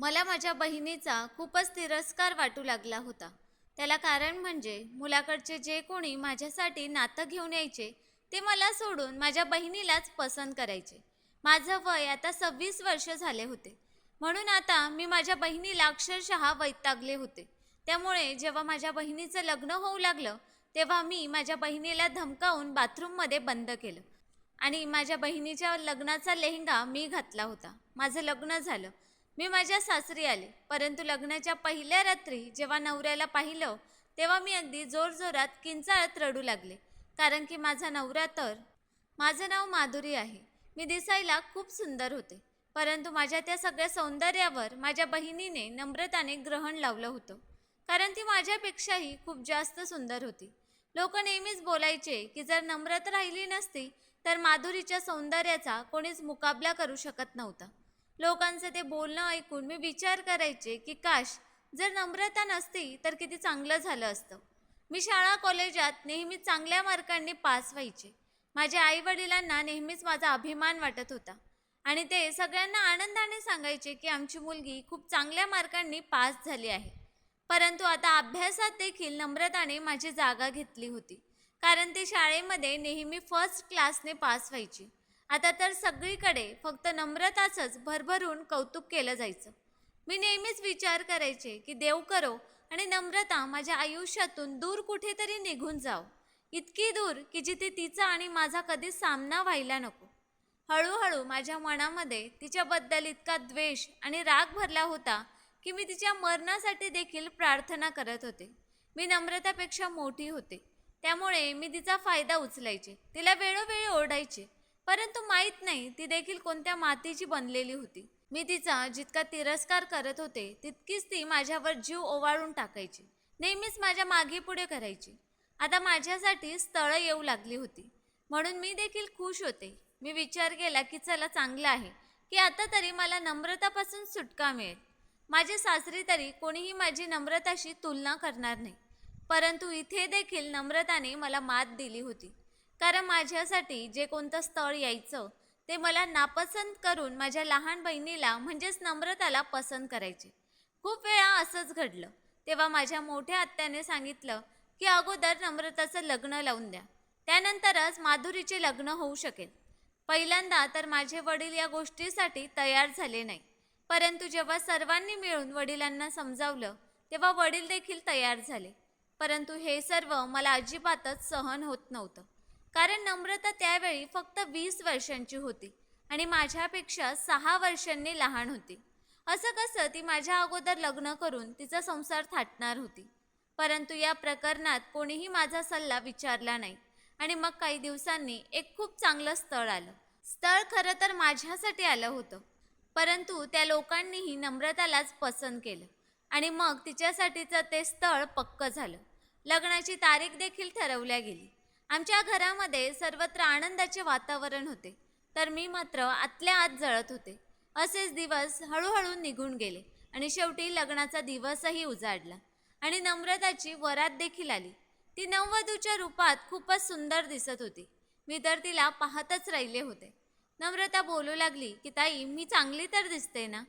मला माझ्या बहिणीचा खूपच तिरस्कार वाटू लागला होता. त्याला कारण म्हणजे मुलाकडचे जे कोणी माझ्यासाठी नातं घेऊन यायचे ते मला सोडून माझ्या बहिणीलाच पसंत करायचे. माझं वय आता सव्वीस वर्ष झाले होते. म्हणून आता मी माझ्या बहिणीला अक्षरशः वैतागले होते. त्यामुळे जेव्हा माझ्या बहिणीचं लग्न होऊ लागलं तेव्हा मी माझ्या बहिणीला धमकावून बाथरूममध्ये बंद केलं. आणि माझ्या बहिणीच्या लग्नाचा लेहंगा मी घातला होता. माझं लग्न झालं. मी माझ्या सासरी आले. परंतु लग्नाच्या पहिल्या रात्री जेव्हा नवऱ्याला पाहिलं तेव्हा मी अगदी जोरजोरात किंचाळत रडू लागले. कारण की माझा नवरा तर माझं नाव माधुरी आहे. मी दिसायला खूप सुंदर होते. परंतु माझ्या त्या सगळ्या सौंदर्यावर माझ्या बहिणीने नम्रताने ग्रहण लावलं होतं. कारण ती माझ्यापेक्षाही खूप जास्त सुंदर होती. लोक नेहमीच बोलायचे की जर नम्रत राहिली नसती तर माधुरीच्या सौंदर्याचा कोणीच मुकाबला करू शकत नव्हता. लोकांचं ते बोलणं ऐकून मी विचार करायचे की काश जर नम्रता नसती तर किती चांगलं झालं असतं. मी शाळा कॉलेजात नेहमी चांगल्या मार्कांनी पास व्हायचे. माझ्या आईवडिलांना नेहमीच माझा अभिमान वाटत होता. आणि ते सगळ्यांना आनंदाने सांगायचे की आमची मुलगी खूप चांगल्या मार्कांनी पास झाली आहे. परंतु आता अभ्यासात देखील नम्रताने माझी जागा घेतली होती. कारण ते शाळेमध्ये नेहमी फर्स्ट क्लासने पास व्हायची. आता तर सगळीकडे फक्त नम्रताचंच भरभरून कौतुक केलं जायचं. मी नेहमीच विचार करायचे की देव करो आणि नम्रता माझ्या आयुष्यातून दूर कुठेतरी निघून जाव इतकी दूर की जिथे तिचा आणि माझा कधीच सामना व्हायला नको. हळूहळू माझ्या मनामध्ये तिच्याबद्दल इतका द्वेष आणि राग भरला होता की मी तिच्या मरणासाठी देखील प्रार्थना करत होते. मी नम्रतापेक्षा मोठी होते. त्यामुळे मी तिचा फायदा उचलायचे. तिला वेळोवेळी ओरडायचे. परंतु माहीत नाही ती देखील कोणत्या मातीची बनलेली होती. मी तिचा जितका तिरस्कार करत होते तितकीच ती माझ्यावर जीव ओवाळून टाकायची. नेहमीच माझ्या मागे पुढे करायची. आता माझ्यासाठी स्थळं येऊ लागली होती. म्हणून मी देखील खुश होते. मी विचार केला की चला चांगलं आहे की आता तरी मला नम्रतापासून सुटका मिळेल. माझे सासरी तरी कोणीही माझी नम्रताशी तुलना करणार नाही. परंतु इथे देखील नम्रताने मला मात दिली होती. कारण माझ्यासाठी जे कोणतं स्थळ यायचं ते मला नापसंत करून माझ्या लहान बहिणीला म्हणजेच नम्रताला पसंत करायचे. खूप वेळा असंच घडलं. तेव्हा माझ्या मोठ्या आत्याने सांगितलं की अगोदर नम्रताचं लग्न लावून द्या. त्यानंतरच माधुरीचे लग्न होऊ शकेल. पहिल्यांदा तर माझे वडील या गोष्टीसाठी तयार झाले नाही. परंतु जेव्हा सर्वांनी मिळून वडिलांना समजावलं तेव्हा वडील देखील तयार झाले. परंतु हे सर्व मला अजिबातच सहन होत नव्हतं. कारण नम्रता त्यावेळी फक्त वीस वर्षांची होती आणि माझ्यापेक्षा सहा वर्षांनी लहान होती. असं कसं ती माझ्या अगोदर लग्न करून तिचा संसार थाटणार होती. परंतु या प्रकरणात कोणीही माझा सल्ला विचारला नाही आणि मग काही दिवसांनी एक खूप चांगलं स्थळ आलं. स्थळ खरं तर माझ्यासाठी आलं होतं. परंतु त्या लोकांनीही नम्रतालाच पसंत केलं आणि मग तिच्यासाठीचं ते स्थळ पक्क झालं. लग्नाची तारीख देखील ठरवल्या गेली. आमच्या घरामध्ये सर्वत्र आनंदाचे वातावरण होते. तर मी मात्र आतल्या आत जळत होते. असेच दिवस हळूहळू निघून गेले आणि शेवटी लग्नाचा दिवसही उजाडला आणि नम्रताची वरात देखील आली. ती नववधूच्या रूपात खूपच सुंदर दिसत होती. मी तर तिला पाहतच राहिले होते. नम्रता बोलू लागली की ताई मी चांगली तर दिसते ना?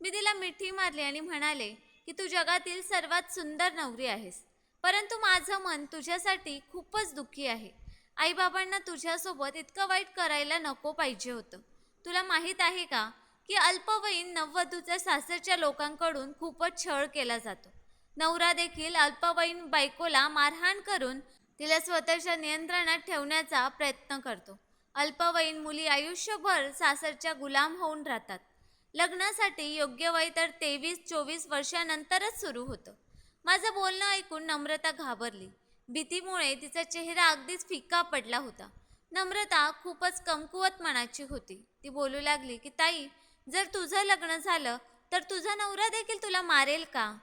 मी तिला मिठी मारली आणि म्हणाले की तू जगातील सर्वात सुंदर नवरी आहेस. परंतु माझं मन तुझ्यासाठी खूपच दुःखी आहे. आईबाबांना तुझ्यासोबत इतकं वाईट करायला नको पाहिजे होतं. तुला माहीत आहे का की अल्पवयीन नववधूच्या सासरच्या लोकांकडून खूपच छळ केला जातो. नवरा देखील अल्पवयीन बायकोला मारहाण करून तिला स्वतःच्या नियंत्रणात ठेवण्याचा प्रयत्न करतो. अल्पवयीन मुली आयुष्यभर सासरच्या गुलाम होऊन राहतात. लग्नासाठी योग्य वय तर तेवीस चोवीस वर्षानंतरच सुरू होतं. माझं बोलणं ऐकून नम्रता घाबरली. भीतीमुळे तिचा चेहरा अगदीच फिक्का पडला होता. नम्रता खूपच कमकुवत मनाची होती. ती बोलू लागली की ताई जर तुझं लग्न झालं तर तुझा नवरा देखील तुला मारेल का?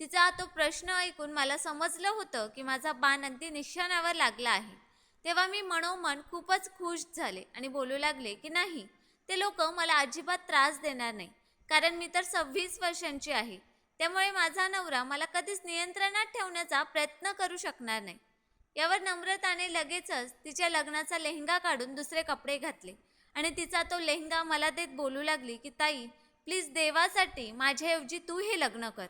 तिचा तो प्रश्न ऐकून मला समजलं होतं की माझा बाण अगदी निशाणावर लागला आहे. तेव्हा मी मनोमन खूपच खुश झाले आणि बोलू लागले की नाही ते लोक मला अजिबात त्रास देणार नाही. कारण मी तर सव्वीस वर्षांची आहे. त्यामुळे माझा नवरा मला कधीच नियंत्रणात ठेवण्याचा प्रयत्न करू शकणार नाही. यावर नम्रताने लगेचच तिच्या लग्नाचा लेहंगा काढून दुसरे कपडे घातले आणि तिचा तो लेहंगा मला देत बोलू लागली की ताई प्लीज देवासाठी माझ्याऐवजी तू हे लग्न कर.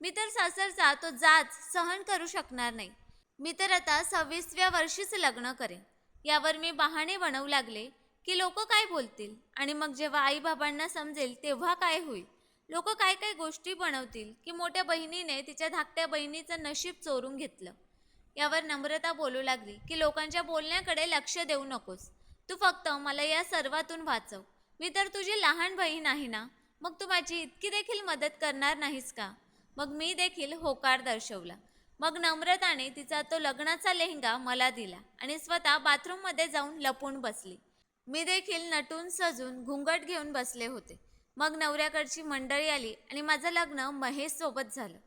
मी तर सासरचा तो जाच सहन करू शकणार नाही. मी तर आता सव्वीसव्या वर्षीच लग्न करेन. यावर मी बहाणे बनवू लागले की लोक काय बोलतील आणि मग जेव्हा आईबाबांना समजेल तेव्हा काय होईल? लोक काय काय गोष्टी बनवतील की मोठ्या बहिणीने तिच्या धाकट्या बहिणीचं नशीब चोरून घेतलं. यावर नम्रता बोलू लागली की लोकांच्या बोलण्याकडे लक्ष देऊ नकोस. तू फक्त मला या सर्वातून वाचव. मी तर तुझी लहान बहीण आहे ना? मग तू माझी इतकी देखील मदत करणार नाहीस का? मग मी देखील होकार दर्शवला. मग नम्रताने तिचा तो लग्नाचा लेहंगा मला दिला आणि स्वतः बाथरूममध्ये जाऊन लपून बसली. मी देखील नटून सजून घुंगट घेऊन बसले होते. मग नवऱ्याकडची मंडळी आली आणि माझं लग्न महेशसोबत झालं.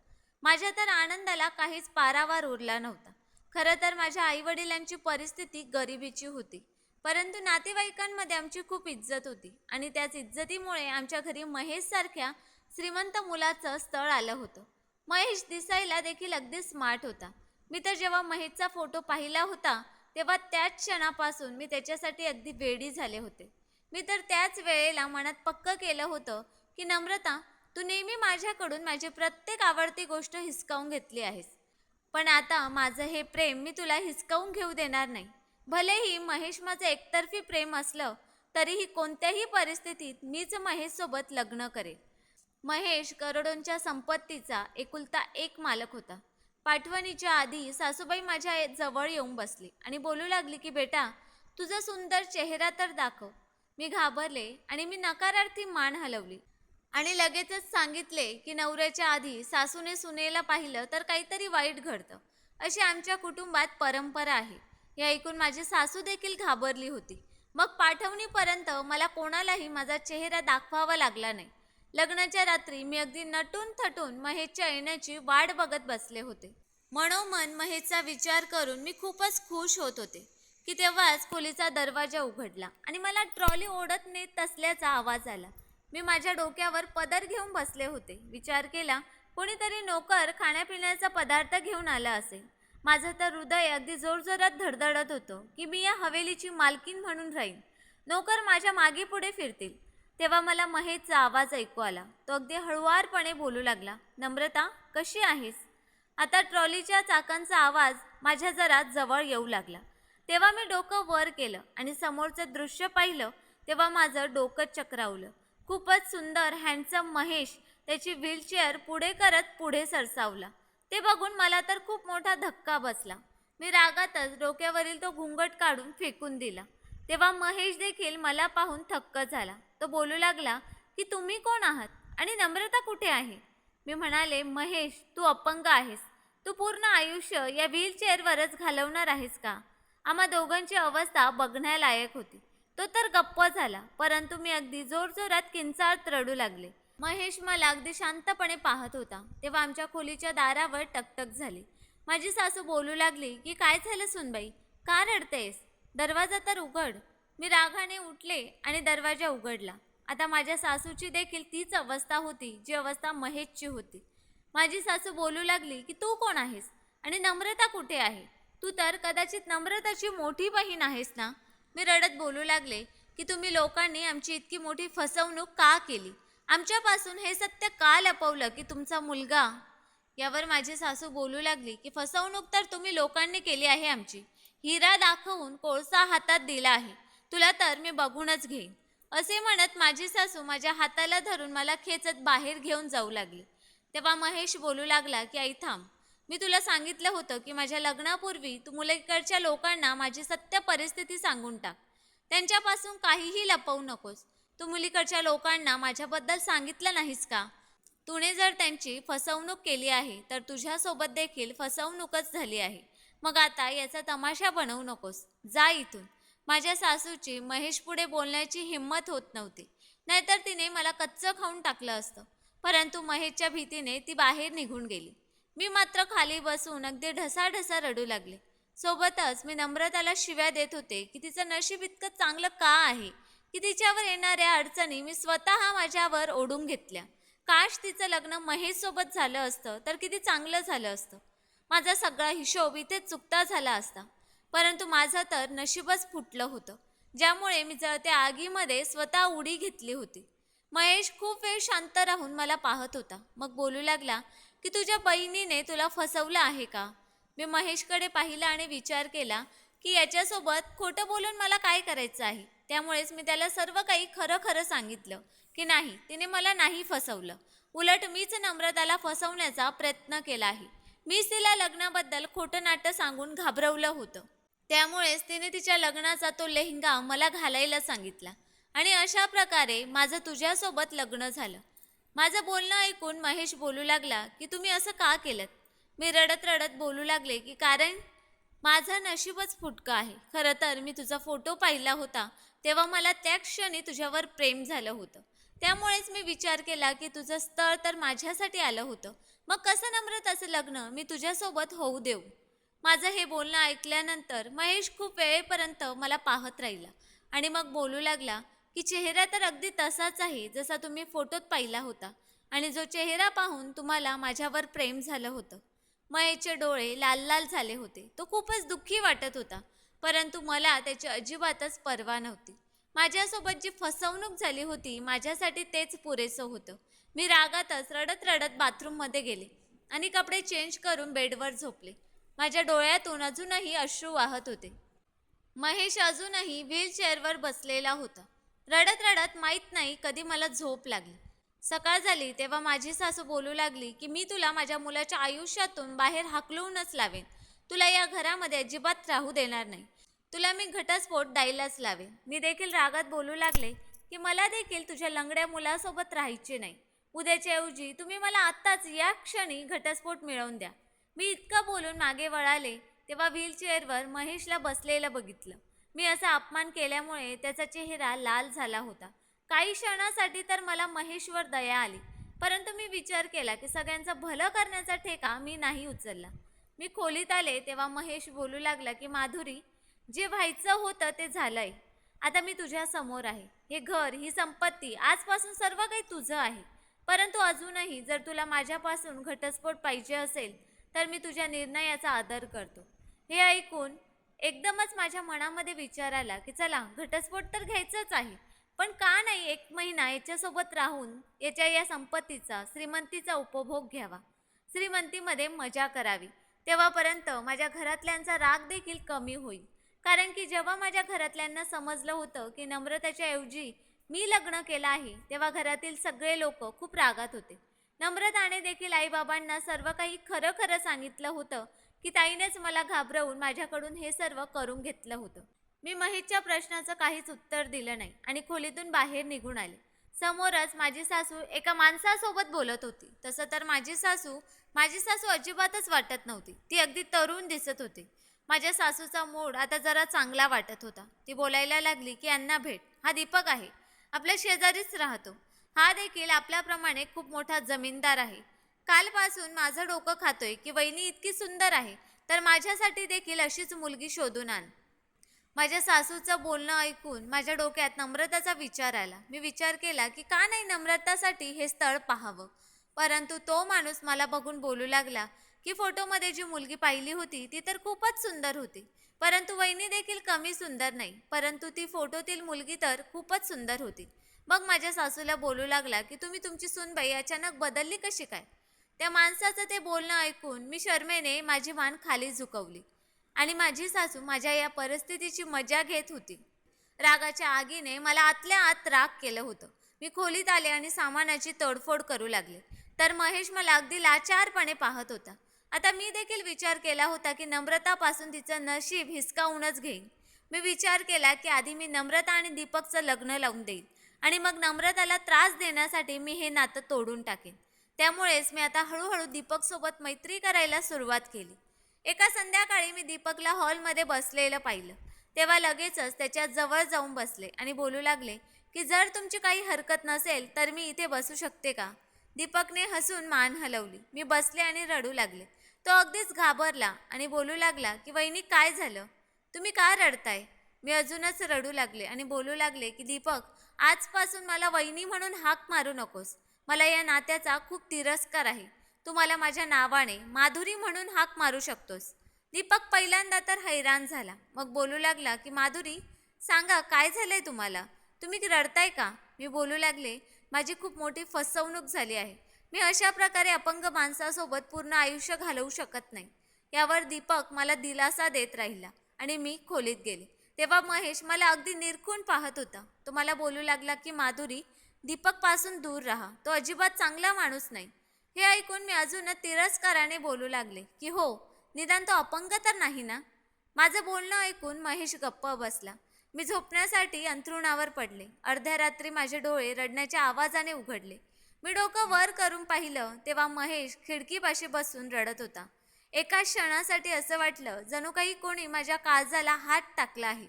माझ्या तर आनंदाला काहीच पारावार उरला नव्हता. खरं तर माझ्या आईवडिलांची परिस्थिती गरिबीची होती. परंतु नातेवाईकांमध्ये आमची खूप इज्जत होती आणि त्याच इज्जतीमुळे आमच्या घरी महेशसारख्या श्रीमंत मुलाचं स्थळ आलं होतं. महेश दिसायला देखील अगदी स्मार्ट होता. मी तर जेव्हा महेशचा फोटो पाहिला होता तेव्हा त्याच क्षणापासून मी त्याच्यासाठी अगदी वेडी झाले होते. मी तर त्याच वेळेला मनात पक्क केलं होतं की नम्रता तू नेहमी माझ्याकडून माझी प्रत्येक आवडती गोष्ट हिसकावून घेतली आहेस. पण आता माझं हे प्रेम मी तुला हिसकावून घेऊ देणार नाही. भलेही महेश माझं एकतर्फी प्रेम असलं तरीही कोणत्याही परिस्थितीत मीच महेशसोबत लग्न करेन महेश करोडोंच्या संपत्तीचा एकुलता एक मालक होता. पाठवणीच्या आधी सासूबाई माझ्या जवळ येऊन बसली आणि बोलू लागली की बेटा तुझा सुंदर चेहरा तर दाखव. मी घाबरले आणि मी नकारार्थी मान हलवली. आणि लगेचच सांगितले की नवऱ्याच्या आधी सासूने सुनेला पाहिलं तर काहीतरी वाईट घडतं. अशी आमच्या कुटुंबात परंपरा आहे. हे ऐकून माझी सासू देखील घाबरली होती. मग पाठवणीपर्यंत मला कोणालाही माझा चेहरा दाखवावा लागला नाही. लग्नाच्या रात्री मी अगदी नटून थटून महेशच्या येण्याची वाट बघत बसले होते. मनोमन महेशचा विचार करून मी खूपच खुश होत होते. की तेव्हाच खोलीचा दरवाजा उघडला आणि मला ट्रॉली ओढत नेत असल्याचा आवाज आला. मी माझ्या डोक्यावर पदर घेऊन बसले होते. विचार केला कोणीतरी नोकर खाण्यापिण्याचा पदार्थ घेऊन आला असेल. माझं तर हृदय अगदी जोरजोरात धडधडत होतं की मी या हवेलीची मालकीन म्हणून राहीन. नोकर माझ्या मागे पुढे फिरतील. तेव्हा मला महेशचा आवाज ऐकू आला. तो अगदी हळुवारपणे बोलू लागला नम्रता कशी आहेस? आता ट्रॉलीच्या चाकांचा आवाज माझ्या जरा जवळ येऊ लागला. तेव्हा मी डोकं वर केलं आणि समोरचं दृश्य पाहिलं तेव्हा माझं डोकं चक्रावलं. खूपच सुंदर हँडसम महेश त्याची व्हीलचेअर पुढे करत पुढे सरसावला. ते बघून मला तर खूप मोठा धक्का बसला. मी रागातच डोक्यावरील तो घुंगट काढून फेकून दिला. तेव्हा महेश देखील मला पाहून थक्क झाला. तो बोलू लागला की तुम्ही कोण आहात? आणि नम्रता कुठे आहे? मी म्हणाले महेश तू अपंग आहेस. तू पूर्ण आयुष्य या व्हीलचेअरवरच घालवणार आहेस का? आम्हा दोघांची अवस्था बघण्यालायक होती. तो तर गप्प झाला परंतु मी अगदी जोरजोरात किंचाळत रडू लागले. महेश मला अगदी शांतपणे पाहत होता तेव्हा आमच्या खोलीच्या दारावर टकटक झाली. माझी सासू बोलू लागली की काय झालं सुनबाई? का रडतेस? दरवाजा तर उघड. मी रागाने उठले आणि दरवाजा उघडला. आता माझ्या सासूची देखील तीच अवस्था होती जी अवस्था महेशची होती. माझी सासू बोलू लागली की तू कोण आहेस? आणि नम्रता कुठे आहे? तू तर कदाचित नम्रताची मोठी बहीण आहेस ना? मी रडत बोलू लागले की तुम्ही लोकांनी आमची इतकी मोठी फसवणूक का केली? आमच्यापासून हे सत्य का लपवलं की तुमचा मुलगा? यावर माझी सासू बोलू लागली की फसवणूक तर तुम्ही लोकांनी केली आहे आमची. हिरा दाखवून कोळसा हातात दिला आहे. तुला तर मी बघूनच घेईन. असे म्हणत माझी सासू माझ्या हाताला धरून मला खेचत बाहेर घेऊन जाऊ लागली. तेव्हा महेश बोलू लागला की आई थांब. मी तुला सांगितलं होतं की माझ्या लग्नापूर्वी तू मुलीकडच्या लोकांना माझी सत्य परिस्थिती सांगून टाक. त्यांच्यापासून काहीही लपवू नकोस. तू मुलीकडच्या लोकांना माझ्याबद्दल सांगितलं नाहीस का? तुने जर त्यांची फसवणूक केली आहे तर तुझ्यासोबत देखील फसवणूकच झाली आहे. मग आता याचा तमाशा बनवू नकोस. जा इथून. माझ्या सासूची महेश पुढे बोलण्याची हिंमत होत नव्हती. नाहीतर तिने मला कच्चं खाऊन टाकलं असतं. परंतु महेशच्या भीतीने ती बाहेर निघून गेली. मी मात्र खाली बसून अगदी ढसाढसा रडू लागले. सोबतच मी नम्रताला शिव्या देत होते की तिचं नशीब इतकं चांगलं का आहे की तिच्यावर येणाऱ्या अडचणी मी स्वतः माझ्यावर ओढून घेतल्या. काश तिचं लग्न महेशसोबत झालं असतं तर किती चांगलं झालं असतं. माझा सगळा हिशोब इथे चुकता झाला असता. परंतु माझं तर नशीबच फुटलं होतं ज्यामुळे मी जळत्या आगीमध्ये स्वतः उडी घेतली होती. महेश खूप वेळ शांत राहून मला पाहत होता. मग बोलू लागला की तुझ्या बहिणीने तुला फसवलं आहे का? मी महेशकडे पाहिलं आणि विचार केला की याच्यासोबत खोटं बोलून मला काय करायचं आहे? त्यामुळेच मी त्याला सर्व काही खरं खरं सांगितलं की नाही तिने मला नाही फसवलं. उलट मीच नम्रताला फसवण्याचा प्रयत्न केला आहे. मीच तिला लग्नाबद्दल खोटं नाटं सांगून घाबरवलं होतं. त्यामुळेच तिने तिच्या लग्नाचा तो लेहंगा मला घालायला सांगितला. आणि अशा प्रकारे माझं तुझ्यासोबत लग्न झालं. माझं बोलणं ऐकून महेश बोलू लागला की तुम्ही असं का केलं मी रडत रडत बोलू लागले की कारण माझं नशीबच फुटकं आहे. खरं तर मी तुझा फोटो पाहिला होता तेव्हा मला त्या क्षणी तुझ्यावर प्रेम झालं होतं. त्यामुळेच मी विचार केला की तुझं स्थळ तर माझ्यासाठी आलं होतं. मग कसं नम्रताचं लग्न मी तुझ्यासोबत होऊ देऊ? माझं हे बोलणं ऐकल्यानंतर महेश खूप वेळेपर्यंत मला पाहत राहिला आणि मग बोलू लागला की चेहरा तर अगदी तसाच आहे जसा तुम्ही फोटोत पाहिला होता. आणि जो चेहरा पाहून तुम्हाला माझ्यावर प्रेम झालं होतं. मयेचे डोळे लाल लाल झाले होते. तो खूपच दुःखी वाटत होता. परंतु मला त्याची अजिबातच पर्वा नव्हती. माझ्यासोबत जी फसवणूक झाली होती माझ्यासाठी तेच पुरेसं होतं. मी रागातच रडत रडत बाथरूममध्ये गेले आणि कपडे चेंज करून बेडवर झोपले. माझ्या डोळ्यातून अजूनही अश्रू वाहत होते. महेश अजूनही व्हीलचेअरवर बसलेला होता. रडत रडत माहीत नाही कधी मला झोप लागली. सकाळ झाली तेव्हा माझी सासू बोलू लागली की मी तुला माझ्या मुलाच्या आयुष्यातून बाहेर हाकलूनच लावेन. तुला या घरामध्ये अजिबात राहू देणार नाही. तुला मी घटस्फोट द्यायलाच लावेन. मी देखील रागात बोलू लागले की मला देखील तुझ्या लंगड्या मुलासोबत राहायचे नाही. उद्याच्या ऐवजी तुम्ही मला आत्ताच या क्षणी घटस्फोट मिळवून द्या. मी इतकं बोलून मागे वळाले तेव्हा व्हीलचेअरवर महेशला बसलेलं बघितलं. मी असा अपमान केल्यामुळे त्याचा चेहरा लाल झाला होता. काही क्षणासाठी तर मला महेशवर दया आली परंतु मी विचार केला की सगळ्यांचं भलं करण्याचा ठेका मी नाही उचलला. मी खोलीत आले तेव्हा महेश बोलू लागला की माधुरी जे व्हायचं होतं ते झालंय. आता मी तुझ्या समोर आहे. हे घर ही संपत्ती आजपासून सर्व काही तुझं आहे. परंतु अजूनही जर तुला माझ्यापासून घटस्फोट पाहिजे असेल तर मी तुझ्या निर्णयाचा आदर करतो. हे ऐकून एकदमच माझ्या मनामध्ये विचार आला की चला घटस्फोट तर घ्यायचंच आहे. पण का नाही एक महिना याच्यासोबत राहून याच्या या संपत्तीचा श्रीमंतीचा उपभोग घ्यावा. श्रीमंतीमध्ये मजा करावी. तेव्हापर्यंत माझ्या घरातल्यांचा राग देखील कमी होईल. कारण की जेव्हा माझ्या घरातल्यांना समजलं होतं की नम्रताच्या ऐवजी मी लग्न केलं आहे तेव्हा घरातील सगळे लोक खूप रागात होते. नम्रताने देखील आईबाबांना सर्व काही खरं खरं सांगितलं होतं की ताईनेच मला घाबरवून माझ्याकडून हे सर्व करून घेतलं होतं. मी महेशच्या प्रश्नाचं काहीच उत्तर दिलं नाही आणि खोलीतून बाहेर निघून आले. समोरच माझी सासू एका माणसासोबत बोलत होती. तसं तर माझी सासू माझी सासू अजिबातच वाटत नव्हती. ती अगदी तरुण दिसत होती. माझ्या सासूचा मूड आता जरा चांगला वाटत होता. ती बोलायला लागली की अण्णा भेट. हा दीपक आहे. आपल्या शेजारीच राहतो. हा देखील आपल्याप्रमाणे खूप मोठा जमीनदार आहे. कालपासून माझं डोकं खातोय की वहिनी इतकी सुंदर आहे तर माझ्यासाठी देखील अशीच मुलगी शोधून आण. माझ्या सासूचं बोलणं ऐकून माझ्या डोक्यात नम्रताचा विचार आला. मी विचार केला की का नाही नम्रतासाठी हे स्थळ पाहावं? परंतु तो माणूस मला बघून बोलू लागला की फोटोमध्ये जी मुलगी पाहिली होती ती तर खूपच सुंदर होती. परंतु वहिनी देखील कमी सुंदर नाही परंतु ती फोटोतील मुलगी तर खूपच सुंदर होती. मग माझ्या सासूला बोलू लागला की तुम्ही तुमची सूनबाई अचानक बदलली कशी काय? त्या माणसाचं ते बोलणं ऐकून मी शर्मेने माझी मान खाली झुकवली. आणि माझी सासू माझ्या या परिस्थितीची मजा घेत होती. रागाच्या आगीने मला आतल्या आत राग केलं होतं. मी खोलीत आले आणि सामानाची तोडफोड करू लागले. तर महेश मला अगदी लाचारपणे पाहत होता. आता मी देखील विचार केला होता की नम्रतापासून तिचं नशीब हिसकावूनच घेईन. मी विचार केला की आधी मी नम्रता आणि दीपकचं लग्न लावून देईन. आणि मग नम्रताला त्रास देण्यासाठी मी हे नातं तोडून टाकेन. त्यामुळेच मी आता हळूहळू दीपकसोबत मैत्री करायला सुरुवात केली. एका संध्याकाळी मी दीपकला हॉलमध्ये बसलेलं पाहिलं. तेव्हा लगेचच त्याच्याजवळ जाऊन बसले आणि बोलू लागले की जर तुमची काही हरकत नसेल तर मी इथे बसू शकते का? दीपकने हसून मान हलवली. मी बसले आणि रडू लागले. तो अगदीच घाबरला आणि बोलू लागला की वहिनी काय झालं? तुम्ही का रडताय? मी अजूनच रडू लागले आणि बोलू लागले की दीपक आजपासून मला वहिनी म्हणून हाक मारू नकोस. मला या नात्याचा खूप तिरस्कार आहे. तू मला माझ्या नावाने माधुरी म्हणून हाक मारू शकतोस. दीपक पहिल्यांदा तर हैराण झाला. मग बोलू लागला की माधुरी सांगा काय झालंय तुम्हाला? तुम्ही रडताय का? मी बोलू लागले माझी खूप मोठी फसवणूक झाली आहे. मी अशा प्रकारे अपंग माणसासोबत पूर्ण आयुष्य घालवू शकत नाही. यावर दीपक मला दिलासा देत राहिला आणि मी खोलीत गेले. तेव्हा महेश मला अगदी निरखून पाहत होता. तो मला बोलू लागला की माधुरी दीपकपासून दूर राहा. तो अजिबात चांगला माणूस नाही. हे ऐकून मी अजून तिरस्काराने बोलू लागले की हो निदान तो अपंग तर नाही ना? माझं बोलणं ऐकून महेश गप्प बसला. मी झोपण्यासाठी अंथरुणावर पडले. अर्ध्या रात्री माझे डोळे रडण्याच्या आवाजाने उघडले. मी डोकं वर करून पाहिलं तेव्हा महेश खिडकीपाशी बसून रडत होता. एका क्षणासाठी असं वाटलं जणू काही कोणी माझ्या काळजाला हात टाकला आहे.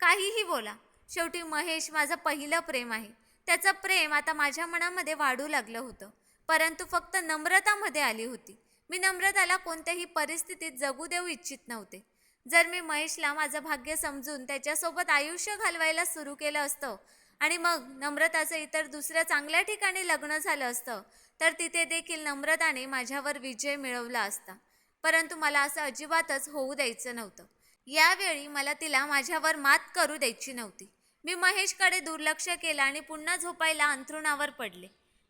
काहीही बोला. शेवटी महेश माझं पहिलं प्रेम आहे. त्याचं प्रेम आता माझ्या मनामध्ये वाढू लागलं होतं. परंतु फक्त नम्रतामध्ये आली होती. मी नम्रताला कोणत्याही परिस्थितीत जगू देऊ इच्छित नव्हते. जर मी महेशला माझं भाग्य समजून त्याच्यासोबत आयुष्य घालवायला सुरू केलं असतं आणि मग नम्रताचं इतर दुसऱ्या चांगल्या ठिकाणी लग्न झालं असतं तर तिथे देखील नम्रताने माझ्यावर विजय मिळवला असता. परंतु मला असं अजिबातच होऊ द्यायचं नव्हतं. यावेळी मला तिला माझ्यावर मात करू द्यायची नव्हती. मी महेशकडे दुर्लक्ष केलं आणि पुन्हा झोपायला अंथरुणावर पडले.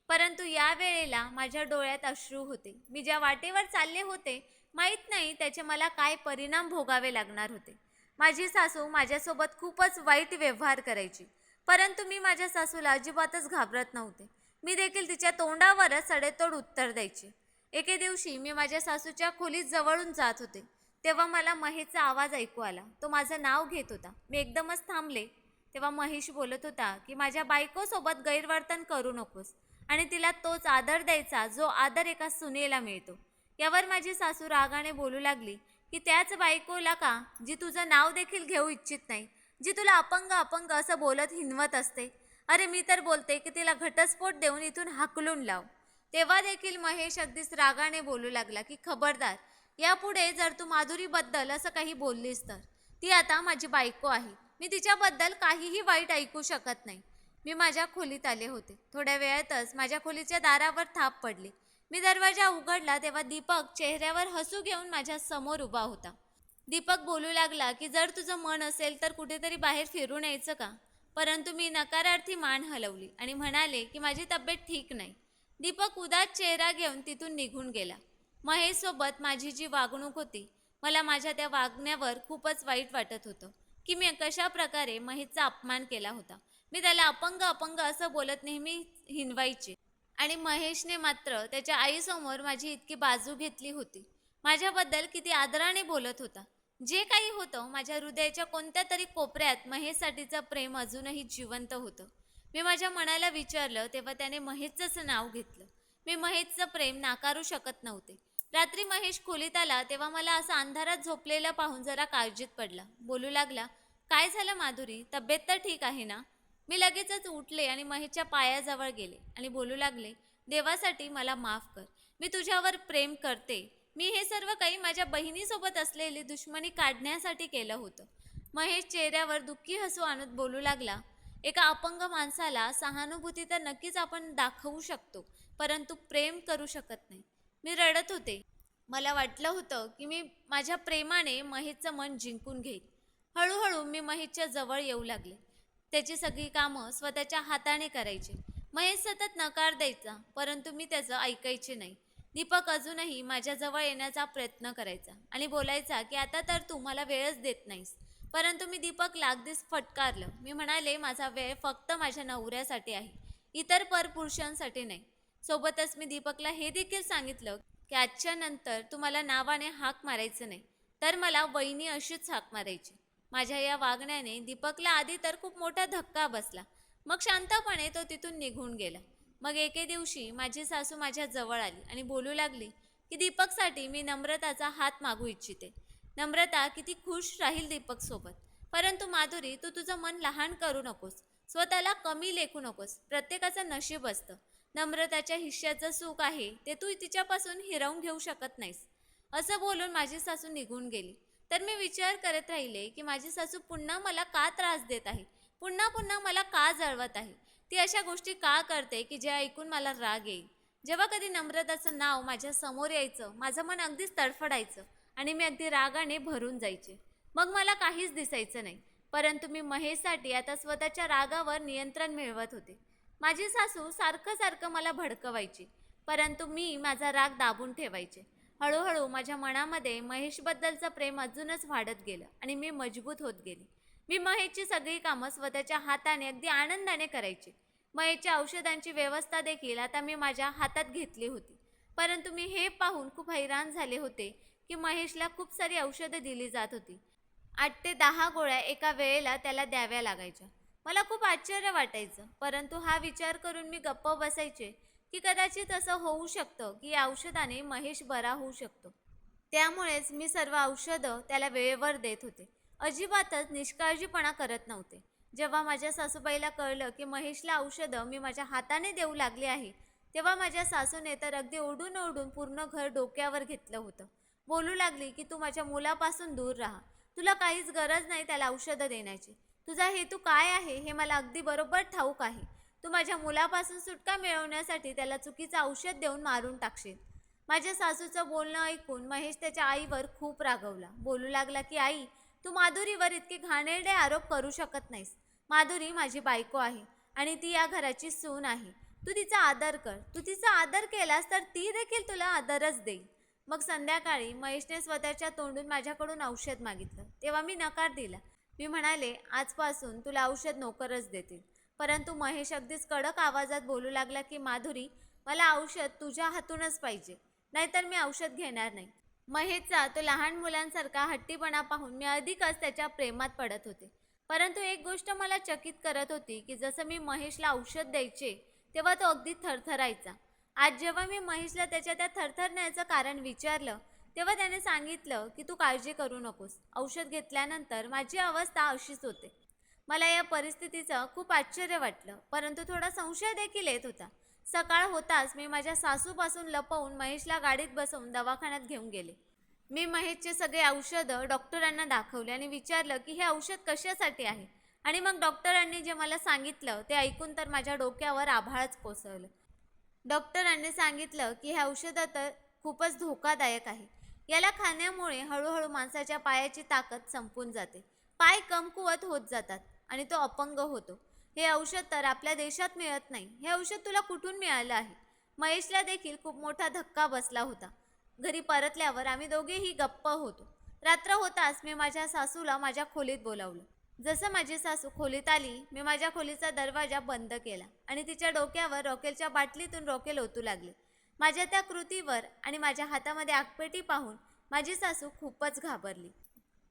परंतु या वेळेला माझ्या डोळ्यात अश्रू होते. मी ज्या वाटेवर चालले होते माहीत नाही त्याचे मला काय परिणाम भोगावे लागणार होते. माझी सासू माझ्यासोबत खूपच वाईट व्यवहार करायची. परंतु मी माझ्या सासूला अजिबातच घाबरत नव्हते. मी देखील तिच्या तोंडावरच सडेतोड उत्तर द्यायचे. एके दिवशी मी माझ्या सासूच्या खोलीत जवळून जात होते. तेव्हा मला महेशचा आवाज ऐकू आला. तो माझं नाव घेत होता. मी एकदमच थांबले. तेव्हा महेश बोलत होता की माझ्या बायकोसोबत गैरवर्तन करू नकोस आणि तिला तोच आदर द्यायचा जो आदर एका सुनेला मिळतो. यावर माझी सासू रागाने बोलू लागली की त्याच बायकोला का जी तुझं नाव देखील घेऊ इच्छित नाही जी तुला अपंग अपंग असं बोलत हिनवत असते? अरे मी तर बोलते की तिला घटस्फोट देऊन इथून हाकलून लाव. तेव्हा देखील महेश अगदीच रागाने बोलू लागला की खबरदार यापुढे जर तू माधुरीबद्दल असं काही बोललीस तर ती आता माझी बायको आहे. मी तिच्याबद्दल काहीही वाईट ऐकू शकत नाही. मी माझ्या खोलीत आले होते. थोड्या वेळातच माझ्या खोलीच्या दारावर थाप पडली. मी दरवाजा उघडला तेव्हा दीपक चेहऱ्यावर हसू घेऊन माझ्यासमोर उभा होता. दीपक बोलू लागला की जर तुझं मन असेल तर कुठेतरी बाहेर फिरून यायचं का? परंतु मी नकारार्थी मान हलवली आणि म्हणाले की माझी तब्येत ठीक नाही. दीपक उदास चेहरा घेऊन तिथून निघून गेला. महेशसोबत माझी जी वागणूक होती मला माझ्या त्या वागण्यावर खूपच वाईट वाटत होतं. की मी कशा प्रकारे महेशचा अपमान केला होता. मी त्याला अपंग अपंग असं बोलत नेहमी हिनवायचे. आणि महेशने मात्र त्याच्या आईसमोर माझी इतकी बाजू घेतली होती. माझ्याबद्दल किती आदराने बोलत होता. जे काही होतं माझ्या हृदयाच्या कोणत्या तरी कोपऱ्यात महेशसाठीचं प्रेम अजूनही जिवंत होतं. मी माझ्या मनाला विचारलं तेव्हा त्याने महेशचंच नाव घेतलं. मी महेशचं प्रेम नाकारू शकत नव्हते. रात्री महेश खोलीत आला तेव्हा मला असं अंधारात झोपलेलं पाहून जरा काळजीत पडला. बोलू लागला काय झालं माधुरी? तब्येत तर ठीक आहे ना? मी लगेचच उठले आणि महेशच्या पायाजवळ गेले आणि बोलू लागले देवासाठी मला माफ कर. मी तुझ्यावर प्रेम करते. मी हे सर्व काही माझ्या बहिणीसोबत असलेली दुश्मनी काढण्यासाठी केलं होतं. महेश चेहऱ्यावर दुःखी हसू आणत बोलू लागला एका अपंग माणसाला सहानुभूती तर नक्कीच आपण दाखवू शकतो परंतु प्रेम करू शकत नाही. मी रडत होते. मला वाटलं होतं की मी माझ्या प्रेमाने महेशचं मन जिंकून घेईन. हळूहळू मी महेशच्या जवळ येऊ लागले. त्याची सगळी कामं स्वतःच्या हाताने करायचे. महेश सतत नकार द्यायचा परंतु मी त्याचं ऐकायचे नाही. दीपक अजूनही माझ्याजवळ येण्याचा प्रयत्न करायचा आणि बोलायचा की आता तर तू मला वेळच देत नाहीस. परंतु मी दीपकला अगदीच फटकारलं. मी म्हणाले माझा वेळ फक्त माझ्या नवऱ्यासाठी आहे. इतर परपुरुषांसाठी नाही. सोबतच मी दीपकला हे देखील सांगितलं की आजच्या नंतर तू मला नावाने हाक मारायचं नाही. तर मला वहिनी अशीच हाक मारायची. माझ्या या वागण्याने दीपकला आधी तर खूप मोठा धक्का बसला. मग शांतपणे तो तिथून निघून गेला. मग एके दिवशी माझी सासू माझ्या जवळ आली आणि बोलू लागली की दीपकसाठी मी नम्रताचा हात मागू इच्छिते. नम्रता किती खुश राहील दीपकसोबत. परंतु माधुरी तू तुझं मन लहान करू नकोस. स्वतःला कमी लेखू नकोस. प्रत्येकाचं नशीब असतं. नम्रताच्या हिश्श्याचं सुख आहे ते तू तिच्यापासून हिरावून घेऊ शकत नाहीस. असं बोलून माझी सासू निघून गेली. तर मी विचार करत राहिले की माझी सासू पुन्हा मला का त्रास देत आहे? पुन्हा पुन्हा मला का जळवत आहे? ती अशा गोष्टी का करते की ज्या ऐकून मला राग येईल? जेव्हा कधी नम्रताचं नाव माझ्यासमोर यायचं माझं मन अगदीच तडफडायचं आणि मी अगदी रागाने भरून जायचे. मग मला काहीच दिसायचं नाही. परंतु मी महेशसाठी आता स्वतःच्या रागावर नियंत्रण मिळवत होते. माझी सासू सारखं सारखं मला भडकवायची परंतु मी माझा राग दाबून ठेवायचे. हळूहळू माझ्या मनामध्ये महेशबद्दलचं प्रेम अजूनच वाढत गेलं आणि मी मजबूत होत गेली. मी महेशची सगळी कामं स्वतःच्या हाताने अगदी आनंदाने करायची. महेशच्या औषधांची व्यवस्था देखील आता मी माझ्या हातात घेतली होती. परंतु मी हे पाहून खूप हैराण झाले होते की महेशला खूप सारी औषधं दिली जात होती. आठ ते दहा गोळ्या एका वेळेला त्याला द्याव्या लागायच्या. मला खूप आश्चर्य वाटायचं परंतु हा विचार करून मी गप्प बसायचे. की कदाचित असं होऊ शकतं की औषधाने महेश बरा होऊ शकतो. त्यामुळेच मी सर्व औषधं त्याला वेळेवर देत होते. अजिबातच निष्काळजीपणा करत नव्हते. जेव्हा माझ्या सासूबाईला कळलं की महेशला औषधं मी माझ्या हाताने देऊ लागले आहे तेव्हा माझ्या सासूने तर अगदी ओढून ओढून पूर्ण घर डोक्यावर घेतलं होतं. बोलू लागली की तू माझ्या मुलापासून दूर राहा. तुला काहीच गरज नाही त्याला औषधं देण्याची. तुझा हेतू काय आहे हे मला अगदी बरोबर ठाऊक आहे. तू माझ्या मुलापासून सुटका मिळवण्यासाठी त्याला चुकीचं औषध देऊन मारून टाकशील. माझ्या सासूचं बोलणं ऐकून महेश त्याच्या आईवर खूप रागवला. बोलू लागला की आई तू माधुरीवर इतके घाणेरडे आरोप करू शकत नाहीस. माधुरी माझी बायको आहे आणि ती या घराची सून आहे. तू तिचा आदर कर. तू तिचा आदर केलास तर ती देखील तुला आदरच देईल. मग संध्याकाळी महेशने स्वतःच्या तोंडून माझ्याकडून औषध मागितलं. तेव्हा मी नकार दिला. मी म्हणाले आजपासून तुला औषध नोकरच देतील. परंतु महेश अगदीच कडक आवाजात बोलू लागला की माधुरी मला औषध तुझ्या हातूनच पाहिजे नाहीतर मी औषध घेणार नाही. महेशचा तो लहान मुलांसारखा हट्टीपणा पाहून मी अधिकच त्याच्या प्रेमात पडत होते. परंतु एक गोष्ट मला चकित करत होती की जसं मी महेशला औषध द्यायचे तेव्हा तो अगदी थरथरायचा. आज जेव्हा मी महेशला त्याच्या त्या थरथरण्याचं कारण विचारलं तेव्हा त्याने सांगितलं की तू काळजी करू नकोस. औषध घेतल्यानंतर माझी अवस्था अशीच होते. मला या परिस्थितीचं खूप आश्चर्य वाटलं परंतु थोडा संशय देखील येत होता. सकाळ होताच मी माझ्या सासूपासून लपवून महेशला गाडीत बसवून दवाखान्यात घेऊन गेले. मी महेशचे सगळे औषधं डॉक्टरांना दाखवले आणि विचारलं की हे औषध कशासाठी आहे? आणि मग डॉक्टरांनी जे मला सांगितलं ते ऐकून तर माझ्या डोक्यावर आभाळच कोसळलं. डॉक्टरांनी सांगितलं की हे औषधं तर खूपच धोकादायक आहे. याला खाण्यामुळे हळूहळू माणसाच्या पायाची ताकद संपून जाते. पाय कमकुवत होत जातात. आणि तो अपंग होतो. हे औषध तर आपल्या देशात मिळत नाही. हे औषध तुला कुठून मिळालं आहे? महेशला देखील खूप मोठा धक्का बसला होता. घरी परतल्यावर आम्ही दोघेही गप्प होतो. रात्र होताच मी माझ्या सासूला माझ्या खोलीत बोलावलं. जसं माझी सासू खोलीत आली मी माझ्या खोलीचा दरवाजा बंद केला आणि तिच्या डोक्यावर रॉकेलच्या बाटलीतून रॉकेल ओतू लागले. माझ्या त्या कृतीवर आणि माझ्या हातामध्ये आगपेटी पाहून माझी सासू खूपच घाबरली.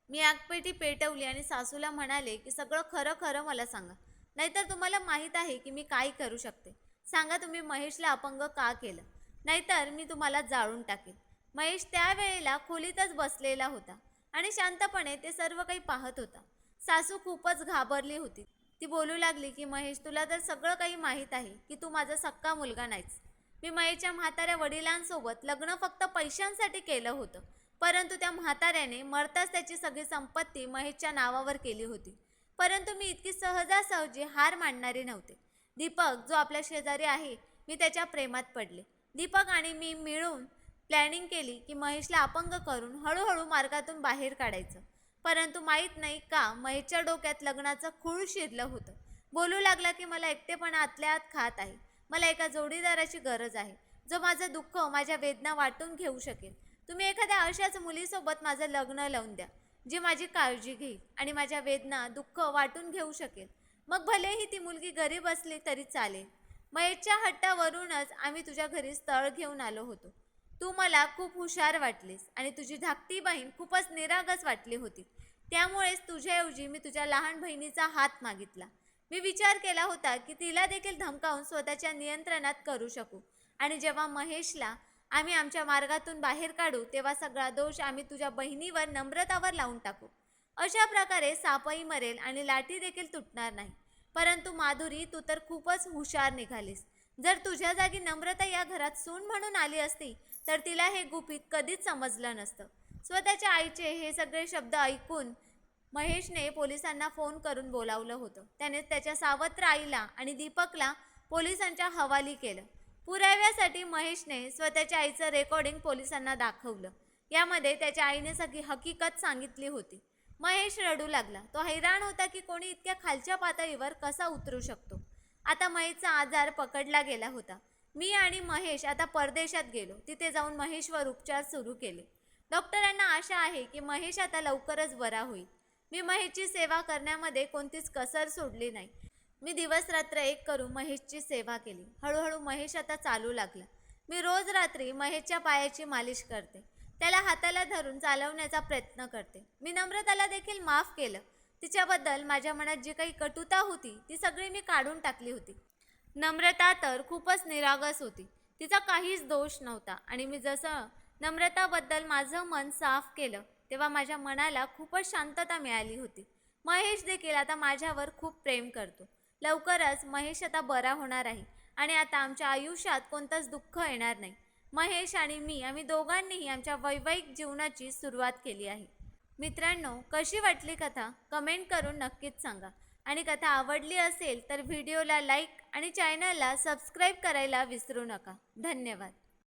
मी आगपेटी पेटवली आणि सासूला म्हणाले की सगळं खरं खरं मला सांगा. नाहीतर तुम्हाला माहीत आहे की मी काय करू शकते. सांगा तुम्ही महेशला अपंग का केलं? नाहीतर मी तुम्हाला जाळून टाकेन. महेश त्यावेळेला खोलीतच बसलेला होता आणि शांतपणे ते सर्व काही पाहत होता. सासू खूपच घाबरली होती. ती बोलू लागली की महेश तुला तर सगळं काही माहीत आहे की तू माझा सक्का मुलगा नाहीस. मी महेशच्या म्हाताऱ्या वडिलांसोबत लग्न फक्त पैशांसाठी केलं होतं. परंतु त्या म्हाताऱ्याने मरताच त्याची सगळी संपत्ती महेशच्या नावावर केली होती. परंतु मी इतकी सहजासहजी हार मानणारी नव्हते. दीपक जो आपल्या शेजारी आहे मी त्याच्या प्रेमात पडले. दीपक आणि मी मिळून प्लॅनिंग केली की महेशला अपंग करून हळूहळू मार्गातून बाहेर काढायचं. परंतु माहीत नाही का महेशच्या डोक्यात लग्नाचं खूळ शिरलं होतं. बोलू लागला की मला एकटेपणा आतल्या आत खात आहे. मला एका जोडीदाराची गरज आहे. जो माझं दुःख माझ्या वेदना वाटून घेऊ शकेल. तुम्ही एखाद्या अशाच मुलीसोबत माझं लग्न लावून द्या जी माझी काळजी घेईल आणि माझ्या वेदना दुःख वाटून घेऊ शकेल. मग भलेही ती मुलगी गरीब असली तरी चालेल. महेशच्या हट्टावरूनच आम्ही तुझ्या घरी स्थळ घेऊन आलो होतो. तू मला खूप हुशार वाटलीस आणि तुझी धाकटी बहीण खूपच निरागस वाटली होती. त्यामुळेच तुझ्याऐवजी मी तुझ्या लहान बहिणीचा हात मागितला. मी विचार केला होता की तिला देखील धमकावून स्वतःच्या नियंत्रणात करू शकू. आणि जेव्हा महेशला आम्ही आमच्या मार्गातून बाहेर काढू तेव्हा सगळा दोष आम्ही तुझ्या बहिणीवर नम्रतावर लावून टाकू. अशा प्रकारे सापही मरेल आणि लाठी देखील तुटणार नाही. परंतु माधुरी तू तर खूपच हुशार निघालीस. जर तुझ्या जागी नम्रता या घरात सून म्हणून आली असती तर तिला हे गुपित कधीच समजलं नसतं. स्वतःच्या आईचे हे सगळे शब्द ऐकून महेशने पोलिसांना फोन करून बोलावलं होतं. त्याने त्याच्या सावत्र आईला आणि दीपकला पोलिसांच्या हवाली केलं. पुराव्यासाठी महेशने स्वतःच्या आईचं रेकॉर्डिंग पोलिसांना दाखवलं. यामध्ये त्याच्या आईने सगळी हकीकत सांगितली होती. महेश रडू लागला. तो हैराण होता की कोणी इतक्या खालच्या पातळीवर कसा उतरू शकतो? आता महेशचा आजार पकडला गेला होता. मी आणि महेश आता परदेशात गेलो. तिथे जाऊन महेशवर उपचार सुरू केले. डॉक्टरांना आशा आहे की महेश आता लवकरच बरा होईल. मी महेशची सेवा करण्यामध्ये कोणतीच कसर सोडली नाही. मी दिवस रात्र एक करून महेशची सेवा केली. हळूहळू महेश आता चालू लागला. मी रोज रात्री महेशच्या पायाची मालिश करते. त्याला हाताला धरून चालवण्याचा प्रयत्न करते. मी नम्रताला देखील माफ केलं. तिच्याबद्दल माझ्या मनात जी काही कटुता होती ती सगळी मी काढून टाकली होती. नम्रता तर खूपच निरागस होती. तिचा काहीच दोष नव्हता आणि मी जसं नम्रताबद्दल माझं मन साफ केलं तेव्हा माझ्या मनाला खूपच शांतता मिळाली होती. महेश देखील आता माझ्यावर खूप प्रेम करतो. लवकरच महेश आता बरा होणार आहे आणि आता आमच्या आयुष्यात कोणतंच दुःख येणार नाही. महेश आणि मी आम्ही दोघांनीही आमच्या वैवाहिक जीवनाची सुरुवात केली आहे. मित्रांनो कशी वाटली कथा? कमेंट करून नक्कीच सांगा. आणि कथा आवडली असेल तर व्हिडिओला लाईक आणि चॅनलला सबस्क्राईब करायला विसरू नका. धन्यवाद.